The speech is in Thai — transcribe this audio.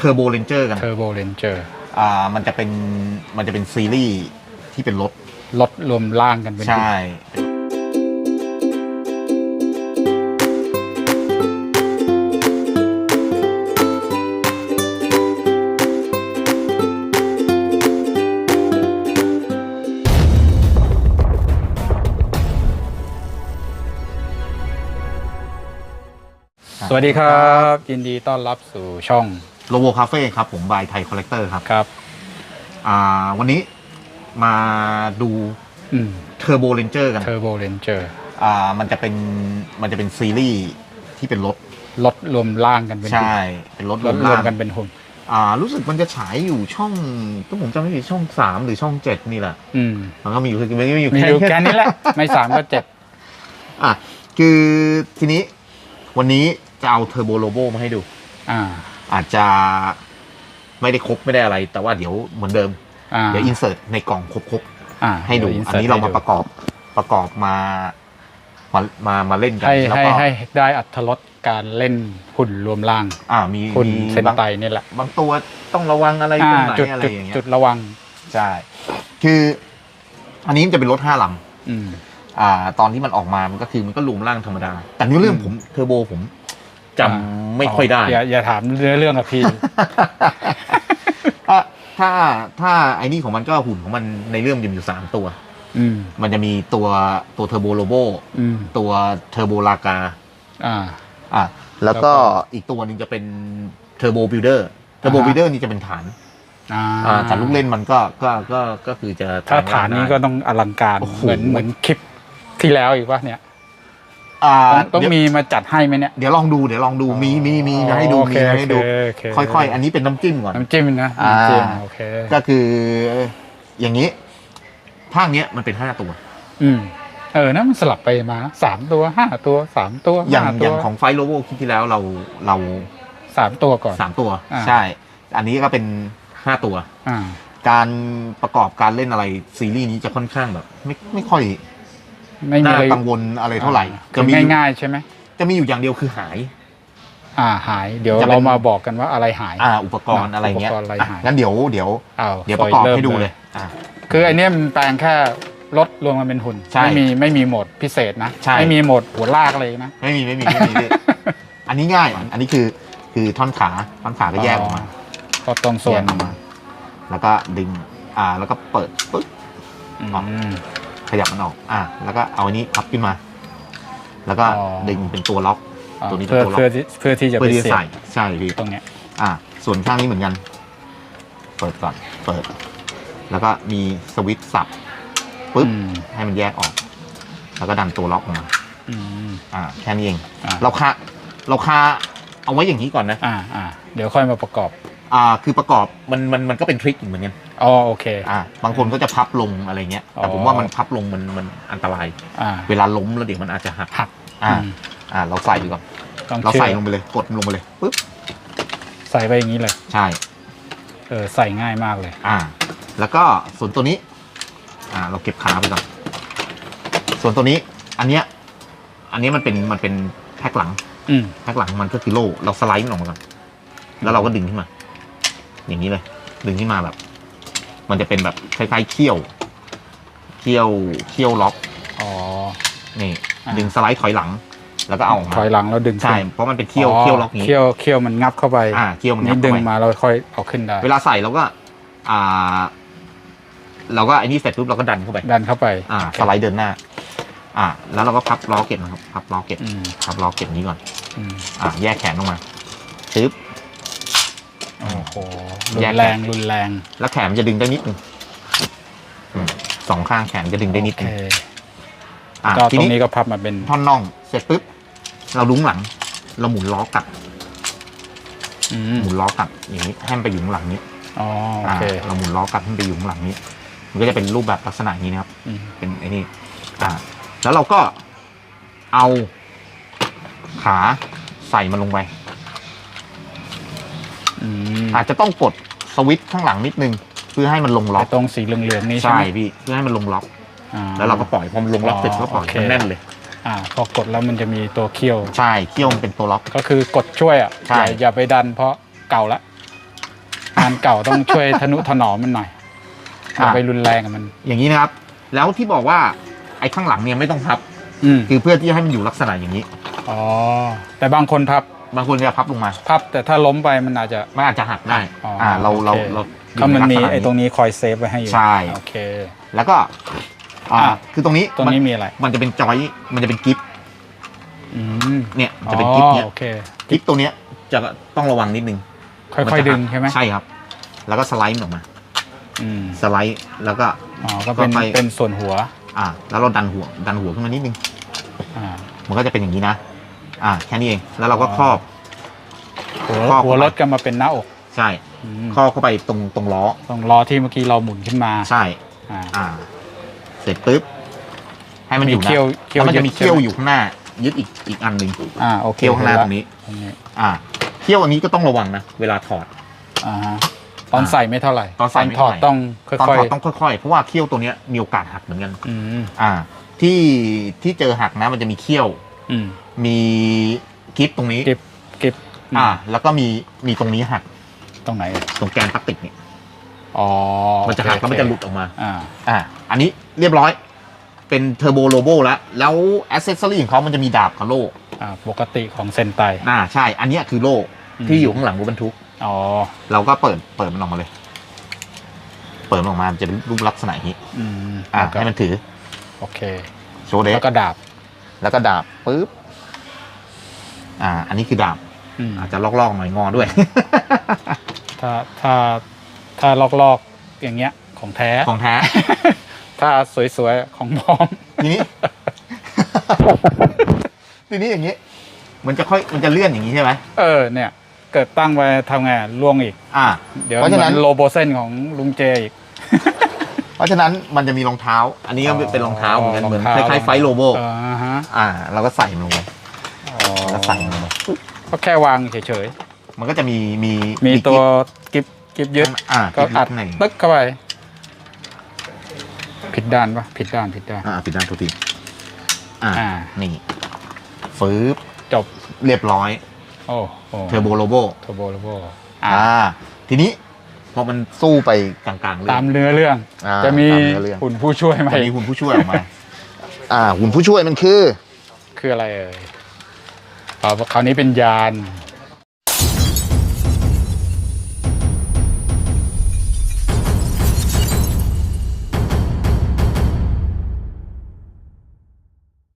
เทอร์โบเรนเจอร์กัน เทอร์โบเรนเจอร์อ่ามันจะเป็นมันจะเป็นซีรีส์ที่เป็นรถ รถรวมร่างกันเป็นใช่ สวัสดีครับ ยินดีต้อนรับสู่ช่อง โลโวคาเฟ่ครับผมบายไทยคอลเลกเตอร์ครับครับ อ่าวันนี้มาดูอืมเทอร์โบเรนเจอร์กันเทอร์โบเรนเจอร์อ่ามันจะเป็นมันจะเป็นซีรีส์ที่เป็นรถรถรวมร่างกันเป็นใช่เป็นรถรรถวมรวมร่างกันเป็นหุ่นอ่ารู้สึกมันจะฉายอยู่ช่องถ้าผมจำไม่ผิดช่องสามหรือช่องเจ็ดนี่แหละอืมมันก็มีอยู่คือมันก็มีอยู่มีอยู่แค่แค่นี้แหละไม่สามก็เจ็ดอะคือทีนี้วันนี้จะเอาเทอร์โบโลโบมาให้ดู อ่า อาจจะไม่ได้ครบไม่ได้อะไร แต่ว่าเดี๋ยวเหมือนเดิม อ่าเดี๋ยวอินเสิร์ตในกล่องครบอ่าๆให้ดูยวอัน insert นี้เรามาให้ประกอบประกอบมามามามาเล่นกันให้แล้วให้ก็ให้ได้อัตรสการเล่นหุ่นรวมร่างอ่ามีหุ่นมีเซนบางไตนี่แหละบางตัวต้องระวังอะไรตรอ่างไหนจุดอะไรจุดอย่างเงี้ยจุดระวัง ใช่คือ อันนี้มันจะเป็นรถห้าลำ อืม อ่าตอนที่มันออกมา มันก็คือมันก็รวมร่างธรรมดา แต่ในเรื่องอืมผมเทอร์โบผม จำอ่าไม่ค่อยได้ อย่าอย่าถามเรื่องเรื่องกับพี่ ถ้าถ้าถ้าไอ้นี่ของมันก็หุ่นของมันในเรื่องมันจะมีอยู่สามตัว อืม มันจะมีตัวตัวเทอร์โบโลโบอืม ตัวเทอร์โบลากา อ่า อะแล้วก็แล้วก็อีกตัวหนึ่งจะเป็นเทอร์โบบิลเดอร์เทอร์โบอ่าฮะ บิลเดอร์นี่จะเป็นฐานอ่าอ่าแต่ลูกเล่นมันก็ก็ก็ก็คือจะถ้าฐานนี้ก็ได้ ต้องอลังการ โอ้โห เหมือนเหมือนคลิปที่แล้วอีกว่าเนี่ย อ่าต้องต้องเดี๋ยวมีมาจัดให้ไหมเนี่ยเดี๋ยวลองดูเดี๋ยวลองดูมีมีมีจะให้ดูโอมีเคจะให้ดูโอเคโอเคค่อยๆ อันนี้เป็นน้ำจิ้มก่อนน้ำจิ้มนะอ่าน้ำจิ้มโอเคก็คืออย่างนี้ภาคเนี้ยมันเป็นห้าตัว อืมเออนะมันสลับไปมานะสามตัวห้าตัวสามตัวอย่างห้าอตัวย่างของไฟโลโวคลิปที่แล้วเราเราสามตัวก่อนสามตัวอ่าใช่ อันนี้ก็เป็นห้าตัวอ่าการประกอบการเล่นอะไรซีรีส์นี้จะค่อนข้างแบบ ไม่ไม่ค่อย ไม่มีน่าอะไรกังวลอะไรเท่าไหร่คืจะอมีอยู่ง่ายๆใช่ไหมจะมีอยู่อย่างเดียวคือหาย อ่าหาย เดี๋ยวจะเป็น เรามาบอกกันว่าอะไรหาย อ่า อุปกรณ์อะไรเงี้ยอุปกรณ์อะไรอะหาย งั้นเดี๋ยวเดี๋ยวอ้าวเดี๋ยวประกอบริ่มให้ดูเลยอะ คือไอเนี้ยมันแปลงแค่รถรวมกันเป็นหุ่นใช่ไม่มีไม่มีโหมดพิเศษนะใช่ ไม่มีโหมดหัวลากอะไรนะ ไม่มีไม่มีไม่มีพี่ อันนี้ง่าย อันนี้คือคือท่อนขาท่อนขาก็แยกออกมาก็ตรงส่วนแยกออกมา แล้วก็ดึง อ่า แล้วก็เปิดปึ๊บ อืมออก ขยับมันออก อะ แล้วก็เอาอันนี้พับขึ้นมา แล้วก็อ๋อ ดึงเป็นตัวล็อกอ่าตัวนี้เป็นเพื่อตัวล็อกเพื่อที่เพื่อที่จะเพื่ไปอที่จะเสียใส่บใช่พี่ ตรงเนี้ยอะส่วนข้างนี้เหมือนกัน เปิดก่อน เปิด แล้วก็มีสวิตช์สับปึ๊บ อืมให้มันแยกออก แล้วก็ดันตัวล็อกออกมา อืม อ่า แค่นี้เอง อ่า เราคาเราคาเอาไว้อย่างนี้ก่อนนะ อ่าอ่าเดี๋ยวค่อยมาประกอบ อ่าคือประกอบมันมันมันก็เป็นทริคอีกเหมือนกันอ๋อโอเค อ่าบางคนก็จะพับลงอะไรเงี้ยแต่ผมอ๋อว่ามันพับลงมันมันอันตราย อ่า เวลาล้มแล้วเดี๋ยวมันอาจจะหักหัก อ่า อืม อ่า เราใส่ดีก่อนต้องเราเชื่อใส่ลงไปเลยกดมันลงไปเลยปึ๊บใส่ไปอย่างนี้เลย ใช่ เออใส่ง่ายมากเลย อ่า แล้วก็ส่วนตัวนี้ อ่า เราเก็บขาไปก่อนส่วนตัวนี้ อันเนี้ยอันนี้มันเป็นมันเป็นแพ็คหลังอืมแพ็คหลังมันก็คือโล่เราสไลด์มันออกมาก่อนแล้วเราก็ดึงขึ้นมา อย่างนี้เลย ดึงขึ้นมาแบบ มันจะเป็นแบบคล้ายๆเขี้ยว เขี้ยวเขี้ยวล็อกอ๋อ นี่ อ่า ดึงสไลด์ถอยหลัง แล้วก็เอาออกมาถอยหลังแล้วดึงใช่ขึ้นเพราะมันเป็นเขี้ยวเขี้ยวล็อกนี้เคี่ยวเคี่ยวมันงับเข้าไปอ่าเขี้ยวมันงันี่บดึเข้างไป มาเราค่อยเอาขึ้นได้เวลาใส่เราก็ อ่า เราก็ไอ้นี่เสร็จปุ๊บเราก็ดันเข้าไป ดันเข้าไปอ่า สไลด์เดินหน้า อ่า แล้วเราก็พับล้อเก็บนะครับ พับล้อเก็บอืมพับล้อเก็บนี้ก่อน อืมอ่า แยกแขนออกมาปึ๊บ โอ้โหรุแยกนแรงรุนแรง แล้วแขนมันจะดึงได้นิดนึงอืมสองข้างแขนจะดึงได้นิดโอนึเคงอ่าก็ทีตรงนี้นี้ก็พับมาเป็นท่อนน่อง เสร็จปุ๊บ เราลุ้งหลัง เราหมุนล้อกลับอืมหมุนล้อกลับอย่างนี้ให้มันไปอยู่ข้างหลังนี้อ๋อโออ่าเคเราหมุนล้อกลับให้มันไปอยู่ข้างหลังนี้ มันก็จะเป็นรูปแบบลักษณะอย่างนี้นะครับอืมเป็นไอ้นี่อ่า แล้วเราก็เอาขาใส่มันลงไป อืมอาจจะต้องกดสวิตช์ข้างหลังนิดนึง เพื่อให้มันลงล็อกไอ้ตรงสีเหลืองๆนี่ใช่ใช่ไหมพี่เพื่อให้มันลงล็อกอ่าแล้วเราก็ปล่อยพอมันลงล็อกเสร็จก็ปล่อยโอเคมันแน่นเลย อ่าพอกดแล้วมันจะมีตัวเคี่ยว ใช่เขี้ยวมันเป็นตัวล็อก ก็คือกดช่วยอะใช่ อย่าอย่าไปดันเพราะเก่าละงานเก่าต้องช่วยทนุถนอมมันหน่อยอย่าอะไปรุนแรงกับมัน อย่างนี้นะครับ แล้วที่บอกว่าไอ้ข้างหลังเนี่ยไม่ต้องพับ อืมคือเพื่อที่ให้มันอยู่ลักษณะอย่างนี้ อ๋อ แต่บางคนพับ บางคนจะพับลงมา พับ แต่ถ้าล้มไปมันอาจจะ มันอาจจะหักได้อ๋ออ่อ่าเราเราโอเคเราถ้ามันมียู่ใลักษณะไอ้ตรงนี้คอยเซฟไว้ให้อยู่ใช่ โอเค แล้วก็อ่าอะ คือตรงนี้ตรงนี้มีอะไร มันจะเป็นจอย มันจะเป็นกิฟอืมเนี่ยมันจะเป็นกิฟเนี่ย อ๋อโอเคกิฟตัวเนี้ยจะต้องระวังนิดนึงค่อยๆดึงใช่ไหมใช่ครับ แล้วก็สไลด์มันออกมา อืมสไลด์ แล้วก็ อ๋อ ก็เป็นก็ไป เป็นส่วนหัว อ่า แล้วเราดันหัว ดันหัวขึ้นมานิดนึง อ่า มันก็จะเป็นอย่างนี้นะ อ่าแค่นี้เองแล้วเราก็ครอบ หัวครอบหัวรถก็มาเป็นหน้าอกใช่อืมครอบเข้าไปตรงตรงล้อตรงล้อที่เมื่อกี้เราหมุนขึ้นมาใช่ อ่า อ่า เสร็จปุ๊บให้มันอยู่มีเขี้ยวนะเขี้ยวแล้วมันจะมียึดเขี้ยวใช่ไหม อยู่ข้างหน้า ยึดอีกอีกอันหนึ่งอ่าโอเคเขี้ยวข้างหน้าตรงนี้ ตรงนี้อ่าเขี้ยวอันนี้ก็ต้องระวังนะเวลาถอด อ่าฮะตอนใส่ไม่เท่าไหร่ตอนใส่ไม่ถเท่าอไหดร่ ต้องค่ตอนอยถอดต้องค่อยๆ เพราะว่าเขี้ยวตัวเนี้ยมีโอกาสหักเหมือนกัน ๆอืมอ่า ที่ที่เจอหักนะมันจะมีเขี้ยว อืม มีกิฟตรงนี้ เก็บเก็บอ่า แล้วก็มีมีตรงนี้หักตรงไหนเอ่ยตรงแกนพลาสติกเนี่ยอ๋อมันจะหักแล้วมันจะหลุดออกมา อ่า อ่า อันนี้เรียบร้อย เป็นเทอร์โบโลโบแล้ว แล้วอ c เซสซอรี่ของเขามันจะมีดาบกับโล่อ่าปกติของเซนไตอ่าใช่ อันเนี้ยคือโล่อืมที่อยู่ข้างหลังรถบรรทุก อ๋อ เราก็เปิดเปิดมันออกมาเลย เปิดมันออกมามันจะเป็นรูปลักษณะอย่างนี้ อืม อ่าแล้วก็ให้มันถือ โอเค โชว์เดแล้วก็ดาบ แล้วก็ดาบปุ๊บ อ่า อันนี้คือดาบอืมอาจจะลอกๆหน่อยงอด้วย ถ้าถ้าถ้าลอกๆอย่างเงี้ยของแท้ ของแท้ ถ้าสวยๆของปลอม ทีนี้ ทีนี้อย่างนี้ มันจะค่อยมันจะเลื่อนอย่างนี้ใช่ไหมเออเนี่ย เกิดตั้งไปทำไงล่วงอีก อ่า เดี๋ยวเพราะเหฉะมืนั้อนนโลโบเซนของลุงเจอีก เพราะฉะนั้นมันจะมีรองเท้า อันนี้ก็เป็นรองเท้าเหมือนกันเหมือนรองคเท้าล้ายๆไฟโลโบ อ่าฮะ อ่าเราก็ใส่มันลงไปอ๋อ แล้วก็ใส่มันลงไปก็แค่วางเฉยมันก็จะมีมีๆ มีตัวกิบกิบยึด อ่าก็ก็อัอัดดในตึกเข้าไป ผิดด้านปะผิดด้านผิดด้าน อ่าปิดด้านทุกทีอ่าอ่า นี่ฟืบจบ เรียบร้อยโอ้โหเทอร์โบโลโบ เทอร์โบโลโบอ่าทีนี้พอมันสู้ไปกลางๆเรื่ตามเนื้อเรื่อง อ่าจะมีตามเนื้อเรื่องหุ่นผู้ช่วยไหมจะมีหุ่นผู้ช่วยออกมา อ่าหุ่นผู้ช่วยมันคือ คืออะไรเอ่ยอ๋อ คราวนี้เป็นยาน